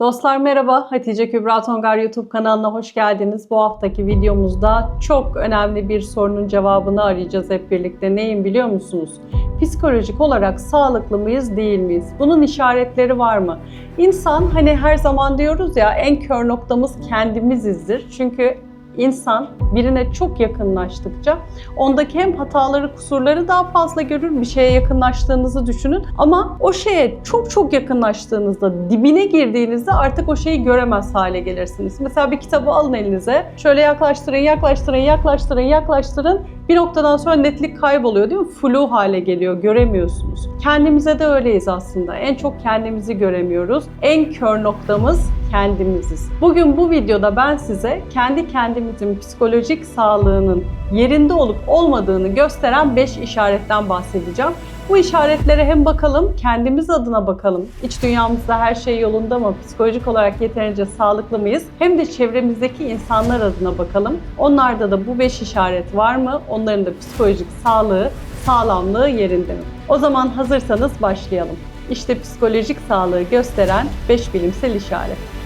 Dostlar merhaba, Hatice Kübra Tongar YouTube kanalına hoş geldiniz. Bu haftaki videomuzda çok önemli bir sorunun cevabını arayacağız hep birlikte. Neyim biliyor musunuz? Psikolojik olarak sağlıklı mıyız, değil miyiz? Bunun işaretleri var mı? İnsan hani her zaman diyoruz ya en kör noktamız kendimizizdir. Çünkü insan birine çok yakınlaştıkça ondaki hem hataları, kusurları daha fazla görür. Bir şeye yakınlaştığınızı düşünün. Ama o şeye çok çok yakınlaştığınızda, dibine girdiğinizde artık o şeyi göremez hale gelirsiniz. Mesela bir kitabı alın elinize. Şöyle yaklaştırın, yaklaştırın, yaklaştırın, yaklaştırın. Bir noktadan sonra netlik kayboluyor değil mi? Flu hale geliyor, göremiyorsunuz. Kendimize de öyleyiz aslında. En çok kendimizi göremiyoruz. En kör noktamız kendimiziz. Bugün bu videoda ben size kendi kendimizin psikolojik sağlığının yerinde olup olmadığını gösteren 5 işaretten bahsedeceğim. Bu işaretlere hem bakalım, kendimiz adına bakalım. İç dünyamızda her şey yolunda mı? Psikolojik olarak yeterince sağlıklı mıyız? Hem de çevremizdeki insanlar adına bakalım. Onlarda da bu 5 işaret var mı? Onların da psikolojik sağlığı, sağlamlığı yerinde mi? O zaman hazırsanız başlayalım. İşte psikolojik sağlığı gösteren 5 bilimsel işaret.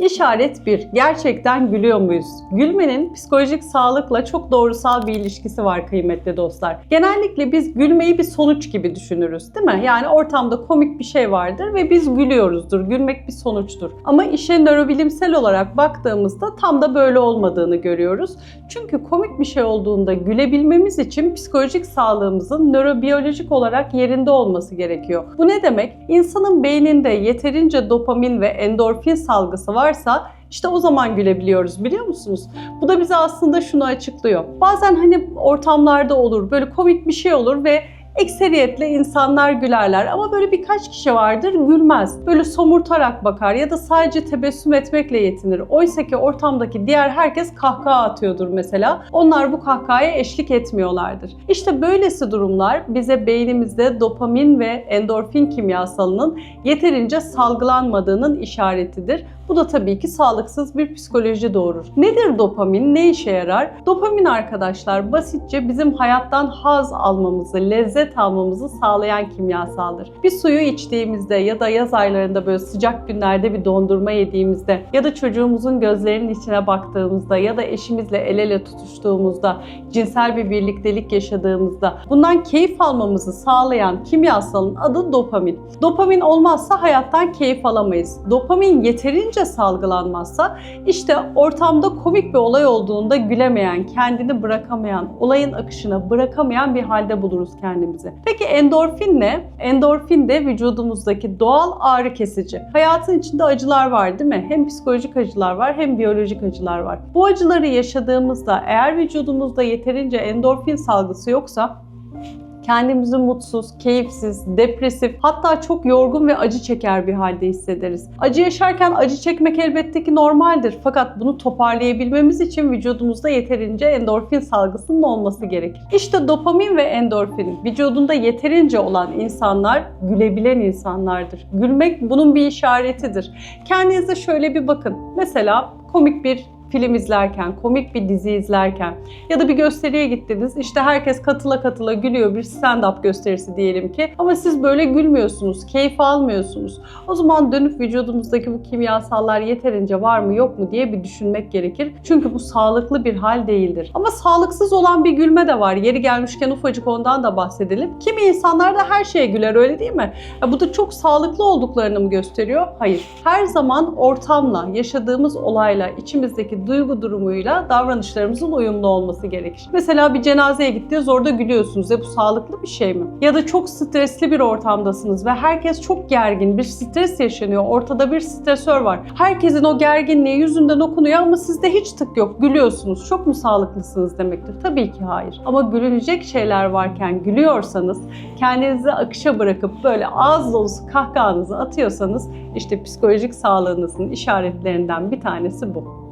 İşaret 1. Gerçekten gülüyor muyuz? Gülmenin psikolojik sağlıkla çok doğrusal bir ilişkisi var kıymetli dostlar. Genellikle biz gülmeyi bir sonuç gibi düşünürüz değil mi? Yani ortamda komik bir şey vardır ve biz gülüyoruzdur. Gülmek bir sonuçtur. Ama işe nörobilimsel olarak baktığımızda tam da böyle olmadığını görüyoruz. Çünkü komik bir şey olduğunda gülebilmemiz için psikolojik sağlığımızın nörobiyolojik olarak yerinde olması gerekiyor. Bu ne demek? İnsanın beyninde yeterince dopamin ve endorfin salgısı varsa işte o zaman gülebiliyoruz biliyor musunuz? Bu da bize aslında şunu açıklıyor. Bazen hani ortamlarda olur böyle komik bir şey olur ve Ekseriyetle insanlar gülerler ama böyle birkaç kişi vardır gülmez. Böyle somurtarak bakar ya da sadece tebessüm etmekle yetinir. Oysa ki ortamdaki diğer herkes kahkaha atıyordur mesela. Onlar bu kahkahaya eşlik etmiyorlardır. İşte böylesi durumlar bize beynimizde dopamin ve endorfin kimyasalının yeterince salgılanmadığının işaretidir. Bu da tabii ki sağlıksız bir psikoloji doğurur. Nedir dopamin? Ne işe yarar? Dopamin arkadaşlar basitçe bizim hayattan haz almamızı, lezzet almamızı sağlayan kimyasaldır. Bir suyu içtiğimizde ya da yaz aylarında böyle sıcak günlerde bir dondurma yediğimizde ya da çocuğumuzun gözlerinin içine baktığımızda ya da eşimizle el ele tutuştuğumuzda, cinsel bir birliktelik yaşadığımızda bundan keyif almamızı sağlayan kimyasalın adı dopamin. Dopamin olmazsa hayattan keyif alamayız. Dopamin yeterince salgılanmazsa işte ortamda komik bir olay olduğunda gülemeyen, kendini bırakamayan, olayın akışına bırakamayan bir halde buluruz kendimizi. Peki endorfin ne? Endorfin de vücudumuzdaki doğal ağrı kesici. Hayatın içinde acılar var değil mi? Hem psikolojik acılar var hem biyolojik acılar var. Bu acıları yaşadığımızda eğer vücudumuzda yeterince endorfin salgısı yoksa kendimizi mutsuz, keyifsiz, depresif, hatta çok yorgun ve acı çeker bir halde hissederiz. Acı yaşarken acı çekmek elbette ki normaldir. Fakat bunu toparlayabilmemiz için vücudumuzda yeterince endorfin salgısının olması gerekir. İşte dopamin ve endorfin vücudunda yeterince olan insanlar gülebilen insanlardır. Gülmek bunun bir işaretidir. Kendinize şöyle bir bakın. Mesela komik bir film izlerken, komik bir dizi izlerken ya da bir gösteriye gittiniz. İşte herkes katıla katıla gülüyor bir stand-up gösterisi diyelim ki. Ama siz böyle gülmüyorsunuz, keyif almıyorsunuz. O zaman dönüp vücudumuzdaki bu kimyasallar yeterince var mı yok mu diye bir düşünmek gerekir. Çünkü bu sağlıklı bir hal değildir. Ama sağlıksız olan bir gülme de var. Yeri gelmişken ufacık ondan da bahsedelim. Kimi insanlar da her şeye güler öyle değil mi? Ya bu da çok sağlıklı olduklarını mı gösteriyor? Hayır. Her zaman ortamla, yaşadığımız olayla, içimizdeki duygu durumuyla davranışlarımızın uyumlu olması gerekir. Mesela bir cenazeye gittiniz orada gülüyorsunuz. E bu sağlıklı bir şey mi? Ya da çok stresli bir ortamdasınız ve herkes çok gergin. Bir stres yaşanıyor. Ortada bir stresör var. Herkesin o gerginliği yüzünden okunuyor ama sizde hiç tık yok. Gülüyorsunuz. Çok mu sağlıklısınız demektir? Tabii ki hayır. Ama gülünecek şeyler varken gülüyorsanız, kendinizi akışa bırakıp böyle ağız dolusu kahkahanızı atıyorsanız işte psikolojik sağlığınızın işaretlerinden bir tanesi bu.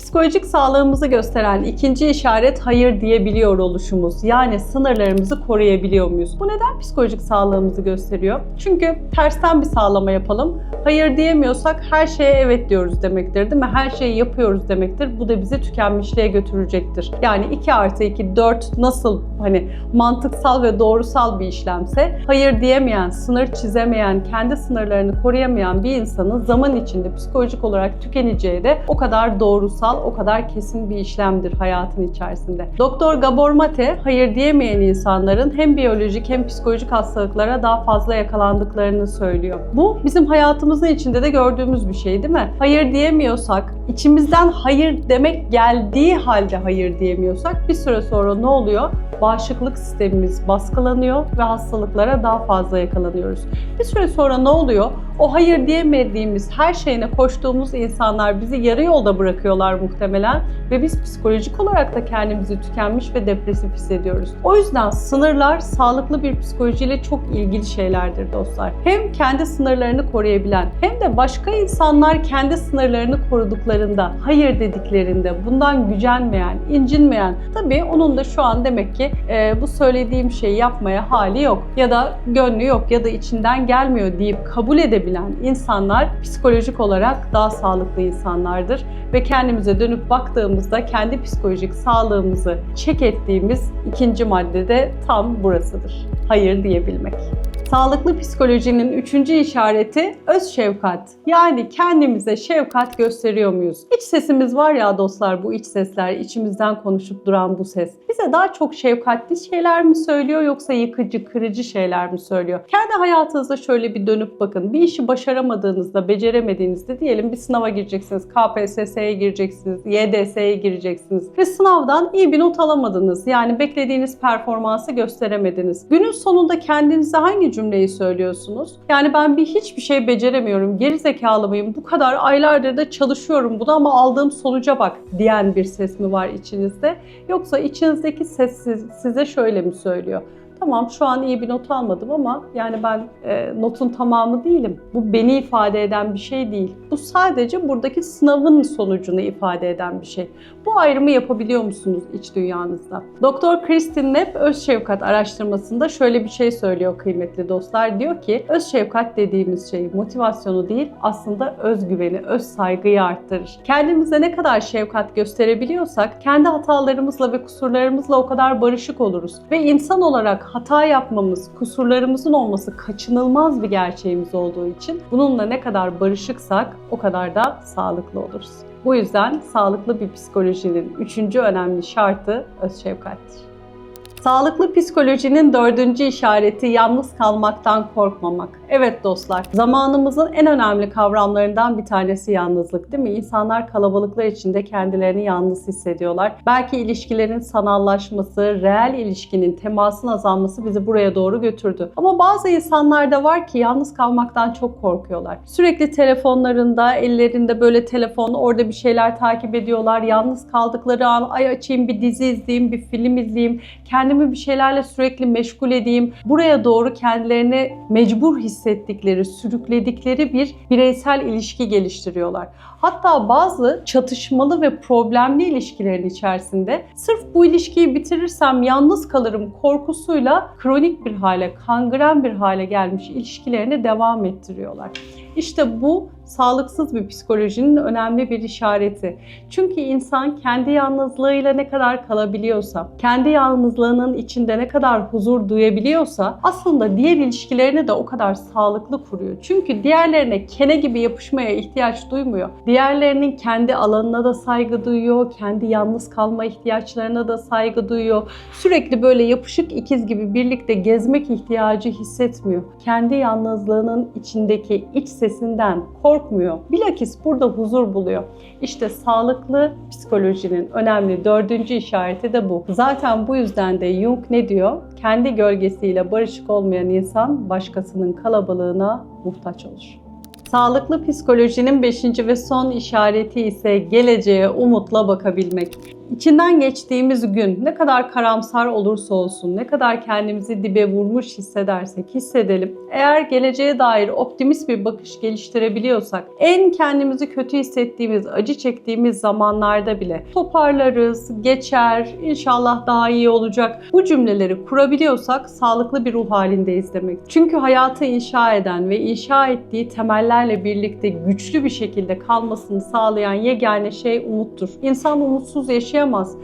Psikolojik sağlığımızı gösteren ikinci işaret hayır diyebiliyor oluşumuz. Yani sınırlarımızı koruyabiliyor muyuz? Bu neden psikolojik sağlığımızı gösteriyor? Çünkü tersten bir sağlama yapalım. Hayır diyemiyorsak her şeye evet diyoruz demektir değil mi? Her şeyi yapıyoruz demektir. Bu da bizi tükenmişliğe götürecektir. Yani 2 artı 2 4 nasıl hani mantıksal ve doğrusal bir işlemse hayır diyemeyen, sınır çizemeyen, kendi sınırlarını koruyamayan bir insanın zaman içinde psikolojik olarak tükeneceği de o kadar doğrusal, o kadar kesin bir işlemdir hayatın içerisinde. Doktor Gabor Mate hayır diyemeyen insanların hem biyolojik hem psikolojik hastalıklara daha fazla yakalandıklarını söylüyor. Bu bizim hayatımızın içinde de gördüğümüz bir şey değil mi? Hayır diyemiyorsak, içimizden hayır demek geldiği halde hayır diyemiyorsak bir süre sonra ne oluyor? Bağışıklık sistemimiz baskılanıyor ve hastalıklara daha fazla yakalanıyoruz. Bir süre sonra ne oluyor? O hayır diyemediğimiz her şeyine koştuğumuz insanlar bizi yarı yolda bırakıyorlar muhtemelen ve biz psikolojik olarak da kendimizi tükenmiş ve depresif hissediyoruz. O yüzden sınırlar sağlıklı bir psikolojiyle çok ilgili şeylerdir dostlar. Hem kendi sınırlarını koruyabilen hem de başka insanlar kendi sınırlarını koruduklarında, hayır dediklerinde bundan gücenmeyen, incinmeyen tabii onun da şu an demek ki e, bu söylediğim şeyi yapmaya hali yok ya da gönlü yok ya da içinden gelmiyor deyip kabul edebilen insanlar psikolojik olarak daha sağlıklı insanlardır ve kendimize dönüp baktığımızda kendi psikolojik sağlığımızı çek ettiğimiz ikinci maddede tam burasıdır. Hayır diyebilmek. Sağlıklı psikolojinin üçüncü işareti öz şefkat. Yani kendimize şefkat gösteriyor muyuz? İç sesimiz var ya dostlar bu iç sesler, içimizden konuşup duran bu ses. Bize daha çok şefkatli şeyler mi söylüyor yoksa yıkıcı, kırıcı şeyler mi söylüyor? Kendi hayatınızda şöyle bir dönüp bakın. Bir işi başaramadığınızda, beceremediğinizde diyelim bir sınava gireceksiniz. KPSS'ye gireceksiniz, YDS'ye gireceksiniz. Ve sınavdan iyi bir not alamadınız. Yani beklediğiniz performansı gösteremediniz. Günün sonunda kendinize hangi cümleyi söylüyorsunuz? Yani ben bir hiçbir şey beceremiyorum, geri zekalı mıyım, bu kadar aylardır da çalışıyorum buna ama aldığım sonuca bak diyen bir ses mi var içinizde? Yoksa içinizdeki ses size şöyle mi söylüyor? Tamam şu an iyi bir not almadım ama yani ben e, notun tamamı değilim. Bu beni ifade eden bir şey değil. Bu sadece buradaki sınavın sonucunu ifade eden bir şey. Bu ayrımı yapabiliyor musunuz iç dünyanızda? Doktor Kristin Neff öz şefkat araştırmasında şöyle bir şey söylüyor kıymetli dostlar. Diyor ki öz şefkat dediğimiz şey motivasyonu değil aslında özgüveni, öz saygıyı arttırır. Kendimize ne kadar şefkat gösterebiliyorsak kendi hatalarımızla ve kusurlarımızla o kadar barışık oluruz. Ve insan olarak hata yapmamız, kusurlarımızın olması kaçınılmaz bir gerçeğimiz olduğu için bununla ne kadar barışıksak o kadar da sağlıklı oluruz. Bu yüzden sağlıklı bir psikolojinin üçüncü önemli şartı öz şefkattir. Sağlıklı psikolojinin dördüncü işareti yalnız kalmaktan korkmamak. Evet dostlar, zamanımızın en önemli kavramlarından bir tanesi yalnızlık değil mi? İnsanlar kalabalıklar içinde kendilerini yalnız hissediyorlar. Belki ilişkilerin sanallaşması, reel ilişkinin temasın azalması bizi buraya doğru götürdü. Ama bazı insanlar da var ki yalnız kalmaktan çok korkuyorlar. Sürekli telefonlarında, ellerinde böyle telefon, orada bir şeyler takip ediyorlar. Yalnız kaldıkları an ay açayım bir dizi izleyeyim, bir film izleyeyim. Kendimi bir şeylerle sürekli meşgul edeyim. Buraya doğru kendilerini mecbur hissettikleri, sürükledikleri bir bireysel ilişki geliştiriyorlar. Hatta bazı çatışmalı ve problemli ilişkilerin içerisinde sırf bu ilişkiyi bitirirsem yalnız kalırım korkusuyla kronik bir hale, kangren bir hale gelmiş ilişkilerini devam ettiriyorlar. İşte bu sağlıksız bir psikolojinin önemli bir işareti. Çünkü insan kendi yalnızlığıyla ne kadar kalabiliyorsa, kendi yalnızlığının içinde ne kadar huzur duyabiliyorsa aslında diğer ilişkilerini de o kadar sağlıklı kuruyor. Çünkü diğerlerine kene gibi yapışmaya ihtiyaç duymuyor. Diğerlerinin kendi alanına da saygı duyuyor, kendi yalnız kalma ihtiyaçlarına da saygı duyuyor. Sürekli böyle yapışık ikiz gibi birlikte gezmek ihtiyacı hissetmiyor. Kendi yalnızlığının içindeki iç sesinden korkmuyor. Bilakis burada huzur buluyor. İşte sağlıklı psikolojinin önemli dördüncü işareti de bu. Zaten bu yüzden de Jung ne diyor? Kendi gölgesiyle barışık olmayan insan başkasının kalabalığına muhtaç olur. Sağlıklı psikolojinin beşinci ve son işareti ise geleceğe umutla bakabilmek. İçinden geçtiğimiz gün ne kadar karamsar olursa olsun, ne kadar kendimizi dibe vurmuş hissedersek hissedelim. Eğer geleceğe dair optimist bir bakış geliştirebiliyorsak, en kendimizi kötü hissettiğimiz, acı çektiğimiz zamanlarda bile toparlarız, geçer, inşallah daha iyi olacak. Bu cümleleri kurabiliyorsak sağlıklı bir ruh halindeyiz demek. Çünkü hayatı inşa eden ve inşa ettiği temellerle birlikte güçlü bir şekilde kalmasını sağlayan yegane şey umuttur. İnsan umutsuz yaşayamaz.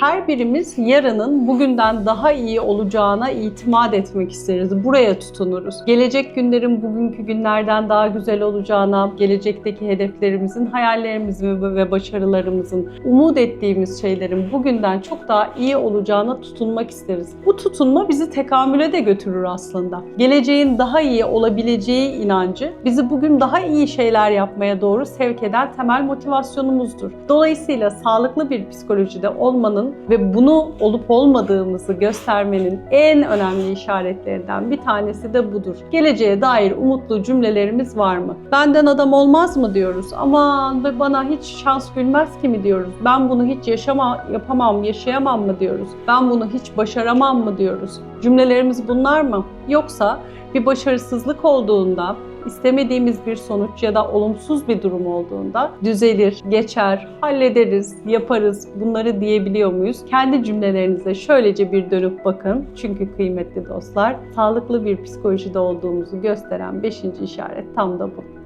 Her birimiz yarının bugünden daha iyi olacağına itimat etmek isteriz. Buraya tutunuruz. Gelecek günlerin bugünkü günlerden daha güzel olacağına, gelecekteki hedeflerimizin, hayallerimizin ve başarılarımızın, umut ettiğimiz şeylerin bugünden çok daha iyi olacağına tutunmak isteriz. Bu tutunma bizi tekamüle de götürür aslında. Geleceğin daha iyi olabileceği inancı bizi bugün daha iyi şeyler yapmaya doğru sevk eden temel motivasyonumuzdur. Dolayısıyla sağlıklı bir psikolojide olmanın ve bunu olup olmadığımızı göstermenin en önemli işaretlerinden bir tanesi de budur. Geleceğe dair umutlu cümlelerimiz var mı? Benden adam olmaz mı diyoruz? Aman bana hiç şans gülmez ki mi diyoruz? Ben bunu hiç yaşama, yapamam, yaşayamam mı diyoruz? Ben bunu hiç başaramam mı diyoruz? Cümlelerimiz bunlar mı? Yoksa bir başarısızlık olduğunda, istemediğimiz bir sonuç ya da olumsuz bir durum olduğunda düzelir, geçer, hallederiz, yaparız bunları diyebiliyor muyuz? Kendi cümlelerinize şöylece bir dönüp bakın. Çünkü kıymetli dostlar, sağlıklı bir psikolojide olduğumuzu gösteren beşinci işaret tam da bu.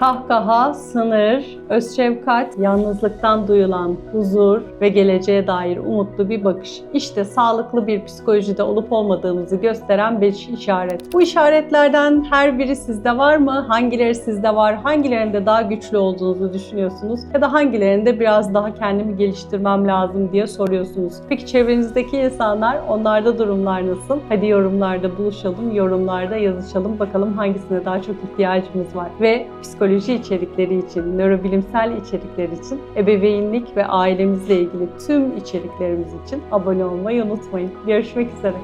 Kahkaha, sınır, öz şefkat, yalnızlıktan duyulan huzur ve geleceğe dair umutlu bir bakış. İşte sağlıklı bir psikolojide olup olmadığımızı gösteren 5 işaret. Bu işaretlerden her biri sizde var mı? Hangileri sizde var? Hangilerinde daha güçlü olduğunuzu düşünüyorsunuz? Ya da hangilerinde biraz daha kendimi geliştirmem lazım diye soruyorsunuz. Peki çevrenizdeki insanlar, onlarda durumlar nasıl? Hadi yorumlarda buluşalım, yorumlarda yazışalım. Bakalım hangisine daha çok ihtiyacımız var. Ve psikoloji içerikleri için, nörobilimsel içerikler için, ebeveynlik ve ailemizle ilgili tüm içeriklerimiz için abone olmayı unutmayın. Görüşmek üzere.